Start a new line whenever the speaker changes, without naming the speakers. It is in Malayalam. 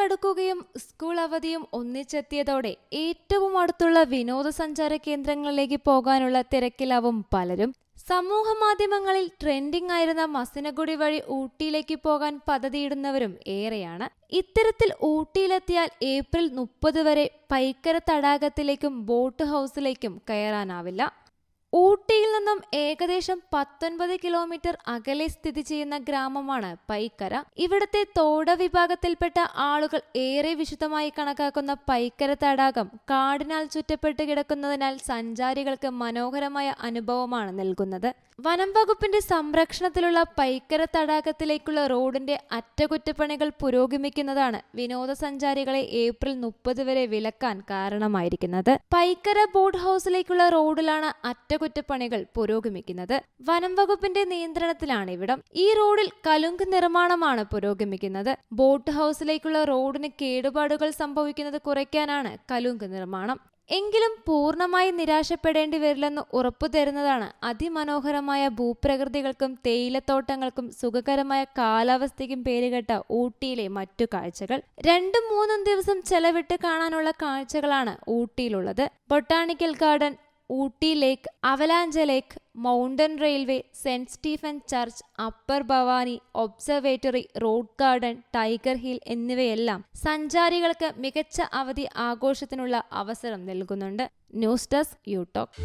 കടുക്കുകയും സ്കൂൾ അവധിയും ഒന്നിച്ചെത്തിയതോടെ ഏറ്റവും അടുത്തുള്ള വിനോദസഞ്ചാര കേന്ദ്രങ്ങളിലേക്ക് പോകാനുള്ള തിരക്കിലാവും പലരും. സമൂഹ മാധ്യമങ്ങളിൽ ട്രെൻഡിംഗ് ആയിരുന്ന മസിനഗുഡി വഴി ഊട്ടിയിലേക്ക് പോകാൻ പദ്ധതിയിടുന്നവരും ഏറെയാണ്. ഇത്തരത്തിൽ ഊട്ടിയിലെത്തിയാൽ ഏപ്രിൽ മുപ്പത് വരെ പൈക്കര തടാകത്തിലേക്കും ബോട്ട് ഹൗസിലേക്കും കയറാനാവില്ല. ഊട്ടിയിൽ നിന്നും ഏകദേശം പത്തൊൻപത് കിലോമീറ്റർ അകലെ സ്ഥിതി ചെയ്യുന്ന ഗ്രാമമാണ് പൈക്കര. ഇവിടത്തെ തോട വിഭാഗത്തിൽപ്പെട്ട ആളുകൾ ഏറെ വിശുദ്ധമായി കണക്കാക്കുന്ന പൈക്കര തടാകം കാടിനാൽ ചുറ്റപ്പെട്ട് കിടക്കുന്നതിനാൽ സഞ്ചാരികൾക്ക് മനോഹരമായ അനുഭവമാണ് നൽകുന്നത്. വനം വകുപ്പിന്റെ സംരക്ഷണത്തിലുള്ള പൈക്കര തടാകത്തിലേക്കുള്ള റോഡിന്റെ അറ്റകുറ്റപ്പണികൾ പുരോഗമിക്കുന്നതാണ് വിനോദസഞ്ചാരികളെ ഏപ്രിൽ മുപ്പത് വരെ വിലക്കാൻ കാരണമായിരിക്കുന്നത്. പൈക്കര ബോട്ട് ഹൗസിലേക്കുള്ള റോഡിലാണ് അറ്റകുറ്റപ്പണികൾ പുരോഗമിക്കുന്നത്. വനം വകുപ്പിന്റെ നിയന്ത്രണത്തിലാണ് ഇവിടം. ഈ റോഡിൽ കലുങ്ക് നിർമ്മാണമാണ് പുരോഗമിക്കുന്നത്. ബോട്ട് ഹൗസിലേക്കുള്ള റോഡിന് കേടുപാടുകൾ സംഭവിക്കുന്നത് കുറയ്ക്കാനാണ് കലുങ്ക് നിർമ്മാണം. എങ്കിലും പൂർണമായി നിരാശപ്പെടേണ്ടി വരില്ലെന്ന് ഉറപ്പു തരുന്നതാണ് അതിമനോഹരമായ ഭൂപ്രകൃതികൾക്കും തേയിലത്തോട്ടങ്ങൾക്കും സുഖകരമായ കാലാവസ്ഥയ്ക്കും പേരുകെട്ട ഊട്ടിയിലെ മറ്റു കാഴ്ചകൾ. രണ്ടും മൂന്നും ദിവസം ചെലവിട്ട് കാണാനുള്ള കാഴ്ചകളാണ് ഊട്ടിയിലുള്ളത്. Botanical garden Ooty lake Avalanche lake mountain railway saint Stephen church upper Bhavani observatory rose garden tiger hill എന്നിവയെല്ലാം സഞ്ചാരികൾക്ക് മികച്ച അവധി ആഘോഷത്തിനുള്ള അവസരം നൽകുന്നുണ്ട്. News desk യൂടോക്ക്